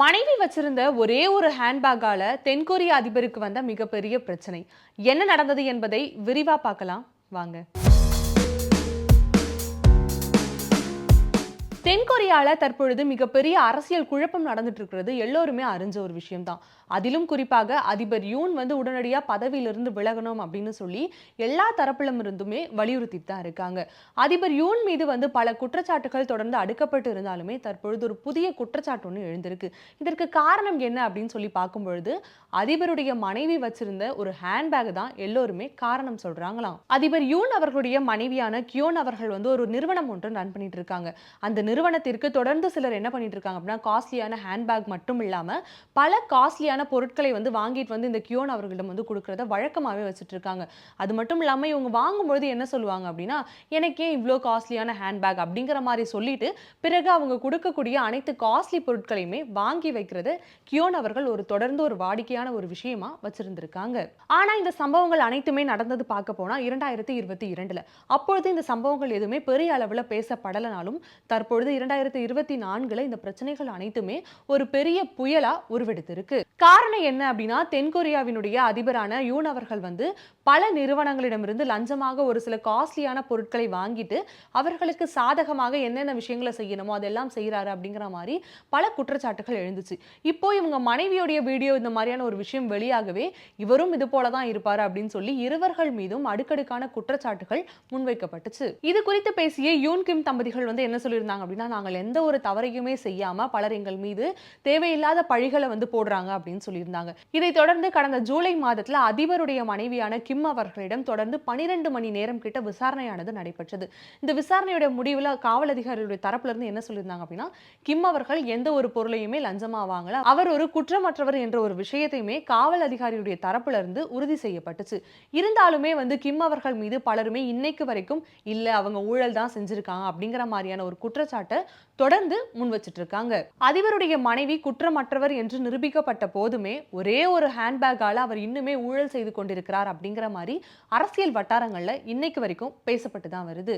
மனைவி வச்சிருந்த ஒரே ஒரு ஹேண்ட்பேக்கால தென்கொரிய அதிபருக்கு வந்த மிகப்பெரிய பிரச்சனை. என்ன நடந்தது என்பதை விரிவா பார்க்கலாம். வாங்க. தென்கொரியாவில் தற்பொழுது மிகப்பெரிய அரசியல் குழப்பம் நடந்துட்டு இருக்கிறது எல்லோருமே அறிஞ்ச ஒரு விஷயம்தான். அதிலும் குறிப்பாக அதிபர் யூன் வந்து உடனடியாக பதவியிலிருந்து விலகணும் அப்படின்னு சொல்லி எல்லா தரப்பிலும் இருந்துமே வலியுறுத்திட்டு தான் இருக்காங்க. அதிபர் யூன் மீது வந்து பல குற்றச்சாட்டுகள் தொடர்ந்து அடுக்கப்பட்டு இருந்தாலுமே தற்பொழுது ஒரு புதிய குற்றச்சாட்டு ஒன்று எழுந்திருக்கு. இதற்கு காரணம் என்ன அப்படின்னு சொல்லி பார்க்கும் பொழுது அதிபருடைய மனைவி வச்சிருந்த ஒரு ஹேண்ட்பேக் தான் எல்லோருமே காரணம் சொல்றாங்களாம். அதிபர் யூன் அவர்களுடைய மனைவியான கியோன் அவர்கள் வந்து ஒரு நிறுவனம் ஒன்று ரன் பண்ணிட்டு இருக்காங்க அந்த நிறுவனத்திற்கு தொடர்ந்து சிலர் என்ன பண்ணிட்டு இருக்காங்க அப்படின்னா காஸ்ட்லியான ஹேண்ட்பேக் மட்டும் இல்லாமல் பல காஸ்ட்லியான பொருட்களை வந்து வாங்கிட்டு வந்து இந்த கியோன் அவர்களிடம் வந்து கொடுக்கறத வழக்கமாகவே வச்சுட்டு இருக்காங்க அது மட்டும் இல்லாமல் இவங்க வாங்கும்பொழுது என்ன சொல்லுவாங்க அப்படின்னா எனக்கு ஏன் இவ்வளோ காஸ்ட்லியான ஹேண்ட்பேக் அப்படிங்கிற மாதிரி சொல்லிட்டு பிறகு அவங்க கொடுக்கக்கூடிய அனைத்து காஸ்ட்லி பொருட்களையுமே வாங்கி வைக்கிறது கியோன் அவர்கள் ஒரு தொடர்ந்து ஒரு வாடிக்கையான ஒரு விஷயமா வச்சிருந்திருக்காங்க. ஆனால் இந்த சம்பவங்கள் அனைத்துமே நடந்தது பார்க்க போனால் இரண்டாயிரத்தி இருபத்தி இரண்டுல. அப்பொழுது இந்த சம்பவங்கள் எதுவுமே பெரிய அளவில் பேசப்படலனாலும் தற்பொழுது இரண்டாயிரத்தி இருபத்தி நான்குல இந்த பிரச்சனைகள் அனைத்துமே ஒரு பெரிய புயலா உருவெடுத்திருக்கு. காரணம் என்ன அப்படின்னா தென்கொரியாவினுடைய அதிபரான யூன் அவர்கள் வந்து பல நிறுவனங்களிடமிருந்து லஞ்சமாக ஒரு சில காஸ்ட்லியான பொருட்களை வாங்கிட்டு அவர்களுக்கு சாதகமாக என்னென்ன விஷயங்களை செய்யணுமோ அதெல்லாம் செய்யறாரு அப்படிங்கிற மாதிரி பல குற்றச்சாட்டுகள் எழுந்துச்சு. இப்போ இவங்க மனைவியுடைய வீடியோ இந்த மாதிரியான ஒரு விஷயம் வெளியாகவே இவரும் இது போல தான் இருப்பாரு அப்படின்னு சொல்லி இருவர்கள் மீதும் அடுக்கடுக்கான குற்றச்சாட்டுகள் முன்வைக்கப்பட்டுச்சு. இது குறித்து பேசிய யூன் கிம் தம்பதிகள் வந்து என்ன சொல்லியிருந்தாங்க அப்படின்னா நாங்கள் எந்த ஒரு தவறையுமே செய்யாமல் பலர் எங்கள் மீது தேவையில்லாத பழிகளை வந்து போடுறாங்க அப்படின்னு சொல்லியிருந்தாங்க. இதை தொடர்ந்து கடந்த ஜூலை மாதத்தில் அதிபருடைய மனைவியான கிம் அவர்களிடம் தொடர்ந்து பனிரெண்டு மணி நேரம் கிட்ட விசாரணையானது நடைபெற்றது. இந்த விசாரணையுடைய முடிவில் காவல் அதிகாரிகளுடைய தரப்புலேருந்து என்ன சொல்லியிருந்தாங்க அப்படின்னா கிம் அவர்கள் எந்த ஒரு பொருளையுமே லஞ்சமா வாங்கல அவர் ஒரு குற்றமற்றவர் என்ற ஒரு விஷயத்தையுமே காவல் அதிகாரியுடைய தரப்புலேருந்து உறுதி செய்யப்பட்டுச்சு. இருந்தாலுமே வந்து கிம் அவர்கள் மீது பலருமே இன்னைக்கு வரைக்கும் இல்லை அவங்க ஊழல் தான் செஞ்சிருக்காங்க அப்படிங்கிற மாதிரியான ஒரு குற்றச்சாட்டு தொடர்ந்து முன்வச்சிட்டு இருக்காங்க அதிபருடைய மனைவி குற்றமற்றவர் என்று நிரூபிக்கப்பட்ட போதுமே ஒரே ஒரு ஹேண்ட்பேக்கால அவர் இன்னுமே ஊழல் செய்து கொண்டிருக்கிறார் அப்படிங்கிற மாதிரி அரசியல் வட்டாரங்கள்ல இன்னைக்கு வரைக்கும் பேசப்பட்டு தான் வருது.